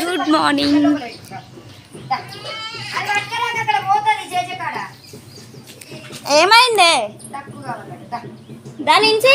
Good morning ఏమైంది? దాని నుంచి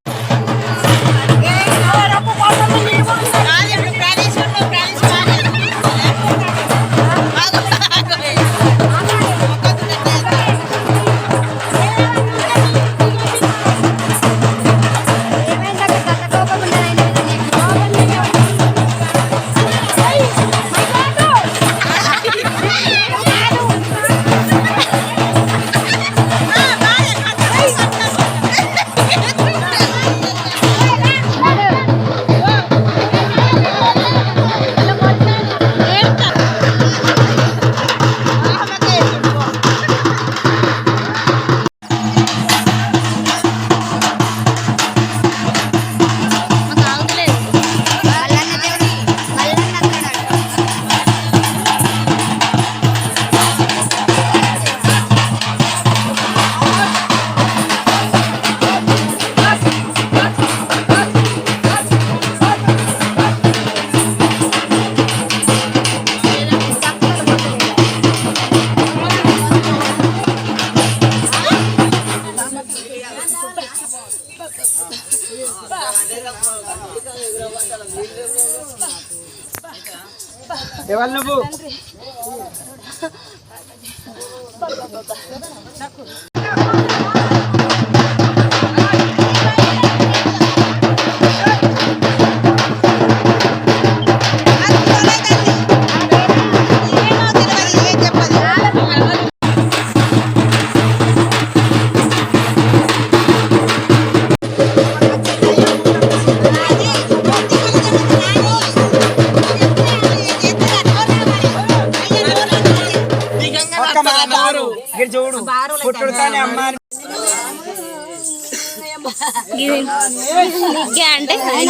ఎవరు నువ్వు?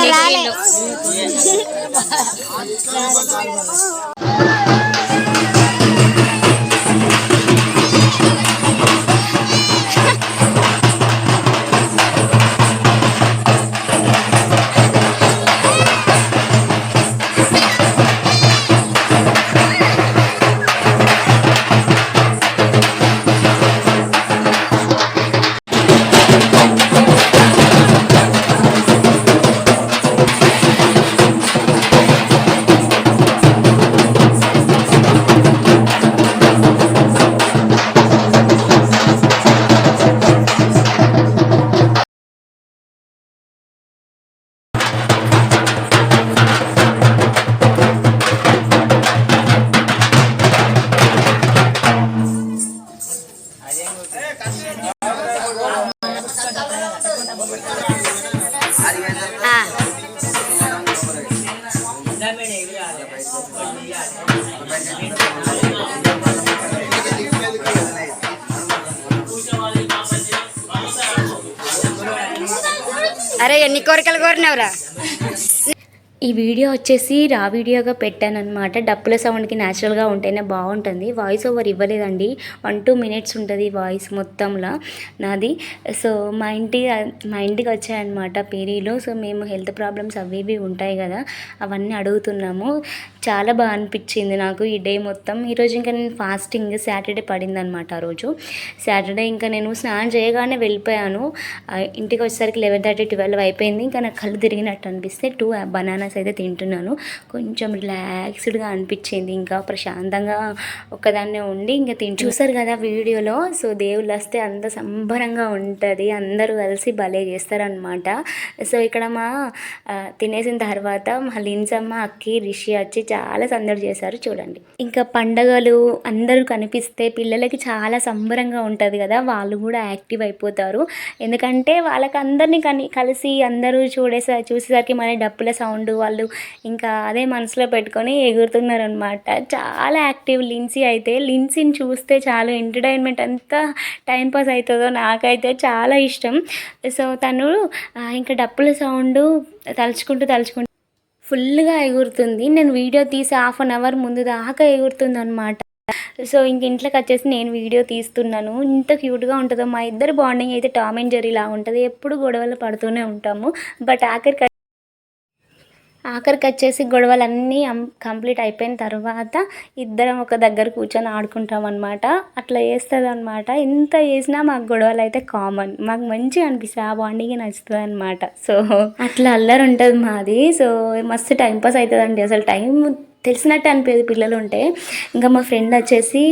రాలేదు అరే ఎన్ని కోరికలు కోరినవరా? ఈ వీడియో వచ్చేసి రా వీడియోగా పెట్టాను అనమాట డప్పుల సౌండ్కి న్యాచురల్గా ఉంటేనే బాగుంటుంది. వాయిస్ ఓవర్ ఇవ్వలేదండి. వన్ టూ మినిట్స్ ఉంటుంది వాయిస్ మొత్తంలో. నాది. సో మా ఇంటి మా ఇంటికి వచ్చాయన్నమాట పీరీలు. సో మేము హెల్త్ ప్రాబ్లమ్స్ అవి ఇవి ఉంటాయి కదా అవన్నీ అడుగుతున్నాము. చాలా బాగా అనిపించింది నాకు ఈ డే మొత్తం. ఈరోజు ఇంకా నేను ఫాస్టింగ్ సాటర్డే పడిందనమాట ఆ రోజు. సాటర్డే ఇంకా నేను స్నానం చేయగానే వెళ్ళిపోయాను. ఇంటికి వచ్చేసరికి లెవెన్ థర్టీ ట్వెల్వ్ అయిపోయింది. ఇంకా నాకు కళ్ళు తిరిగినట్టు అనిపిస్తే టూ బనానాస్ అయితే తింటున్నాను. కొంచెం రిలాక్స్డ్గా అనిపించింది. ఇంకా ప్రశాంతంగా ఒక్కదాన్నే ఉండి ఇంకా తింటు చూసారు కదా వీడియోలో? సో దేవుళ్ళు వస్తే అంత సంబరంగా ఉంటుంది. అందరూ కలిసి భలే చేస్తారనమాట సో ఇక్కడ మా తినేసిన తర్వాత మా లిన్సమ్మ అక్కి రిషి వచ్చి చాలా సందడి చేశారు. చూడండి. ఇంకా పండగలు అందరూ కనిపిస్తే పిల్లలకి చాలా సంబరంగా ఉంటుంది కదా. వాళ్ళు కూడా యాక్టివ్ అయిపోతారు. ఎందుకంటే వాళ్ళకి అందరినీ కని కలిసి అందరూ చూడేసా చూసేసరికి మన డప్పుల సౌండ్ వాళ్ళు ఇంకా అదే మనసులో పెట్టుకొని ఎగురుతున్నారు అనమాట చాలా యాక్టివ్ లిన్సీ అయితే లిన్సీని చూస్తే చాలా ఎంటర్టైన్మెంట్ అంతా టైం పాస్ అవుతుందో నాకైతే చాలా ఇష్టం. సో తను ఇంకా డప్పుల సౌండ్ తలుచుకుంటూ తలుచుకుంటూ ఫుల్గా ఎగురుతుంది. నేను వీడియో తీసి హాఫ్ అన్ అవర్ ముందు దాకా ఎగురుతుంది అనమాట సో ఇంక ఇంట్లోకి వచ్చేసి నేను వీడియో తీస్తున్నాను. ఇంత క్యూట్గా ఉంటుందో మా ఇద్దరు బాండింగ్ అయితే టామ్ అండ్ జెర్రీలా ఉంటుంది. ఎప్పుడు గొడవలు పడుతూనే ఉంటాము. బట్ ఆఖరికి ఆఖరికి వచ్చేసి గొడవలన్నీ కంప్లీట్ అయిపోయిన తర్వాత ఇద్దరం ఒక దగ్గర కూర్చొని ఆడుకుంటాం అనమాట అట్లా చేస్తుంది అనమాట ఎంత చేసినా మాకు గొడవలు అయితే కామన్. మాకు మంచిగా అనిపిస్తుంది. ఆ బాండింగ్ నచ్చుతుంది అనమాట సో అట్లా అల్లరి ఉంటుంది మాది. సో మస్తు టైం పాస్ అవుతుందండి అసలు టైం తెలిసినట్టు అనిపేది పిల్లలు ఉంటే ఇంకా మా ఫ్రెండ్ వచ్చేసి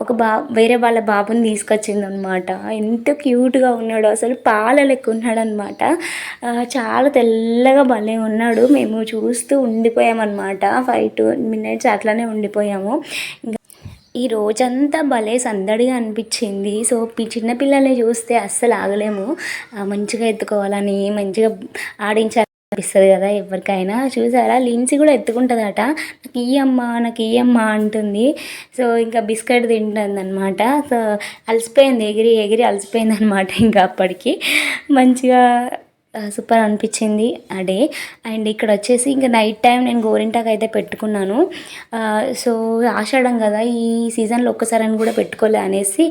ఒక బా వేరే వాళ్ళ బాబుని తీసుకొచ్చింది అనమాట ఎంత క్యూట్గా ఉన్నాడు అసలు పాల లెక్క ఉన్నాడు అనమాట చాలా తెల్లగా భలే ఉన్నాడు. మేము చూస్తూ ఉండిపోయామన్నమాట ఫైవ్ టూ మినిట్స్ అట్లానే ఉండిపోయాము. ఇంకా ఈ రోజంతా భలే సందడిగా అనిపించింది. సో చిన్నపిల్లల్ని చిన్న చూస్తే అస్సలు ఆగలేము. మంచిగా ఎత్తుకోవాలని మంచిగా ఆడించాలి అనిపిస్తుంది కదా ఎవరికైనా. చూసారా? లిన్సీ కూడా ఎత్తుకుంటుందట. నాకు ఈ అమ్మ నాకు ఈ అమ్మ అంటుంది. సో ఇంకా బిస్కెట్ తింటుంది అనమాట సో అలసిపోయింది. ఎగిరి ఎగిరి అలసిపోయింది అనమాట ఇంకా అప్పటికి. మంచిగా సూపర్ అనిపించింది ఆ డే. అండ్ ఇక్కడ వచ్చేసి ఇంకా నైట్ టైం నేను గోరింటాకు అయితే పెట్టుకున్నాను. సో ఆషాఢం కదా ఈ సీజన్లో ఒక్కసారి అని కూడా పెట్టుకోలే అనేసి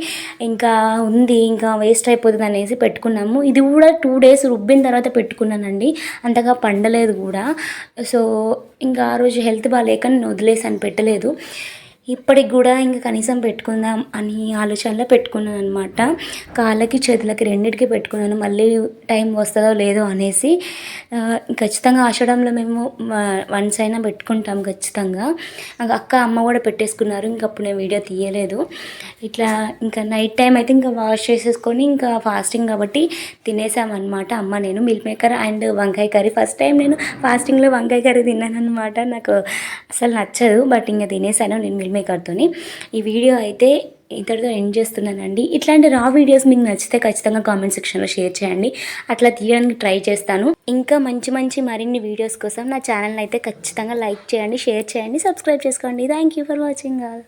ఇంకా ఉంది ఇంకా వేస్ట్ అయిపోతుంది అనేసి పెట్టుకున్నాము. ఇది కూడా టూ డేస్ రుబ్బిన తర్వాత పెట్టుకున్నానండి అంతగా పండలేదు కూడా. సో ఇంకా ఆ రోజు హెల్త్ బాగాలేక నేను వదిలేసాను పెట్టలేదు. ఇప్పటికి కూడా ఇంకా కనీసం పెట్టుకుందాం అని ఆలోచనలో పెట్టుకున్నాను అనమాట కాళ్ళకి చేతులకి రెండింటికి పెట్టుకున్నాను. మళ్ళీ టైం వస్తుందో లేదో అనేసి ఖచ్చితంగా ఆషడంలో మేము వన్స్ అయినా పెట్టుకుంటాం ఖచ్చితంగా. అక్క అమ్మ కూడా పెట్టేసుకున్నారు. ఇంకా అప్పుడు నేను వీడియో తీయలేదు. ఇట్లా ఇంకా నైట్ టైం అయితే ఇంకా వాష్ చేసేసుకొని ఇంకా ఫాస్టింగ్ కాబట్టి తినేసామన్నమాట అమ్మ నేను మిల్క్ మేకర్ అండ్ వంకాయ కర్రీ. ఫస్ట్ టైం నేను ఫాస్టింగ్లో వంకాయ కర్రీ తిన్నాను అనమాట నాకు అసలు నచ్చదు బట్ ఇంకా తినేసాను. నేను మిల్క్ మేకర్తోని. ఈ వీడియో అయితే ఇంతటితో ఎండ్ చేస్తున్నానండి. ఇట్లాంటి రా వీడియోస్ మీకు నచ్చితే ఖచ్చితంగా కామెంట్ సెక్షన్లో షేర్ చేయండి. అట్లా తీయడానికి ట్రై చేస్తాను. ఇంకా మంచి మంచి మరిన్ని వీడియోస్ కోసం నా ఛానల్ అయితే ఖచ్చితంగా లైక్ చేయండి షేర్ చేయండి సబ్స్క్రైబ్ చేసుకోండి. Thank you for watching all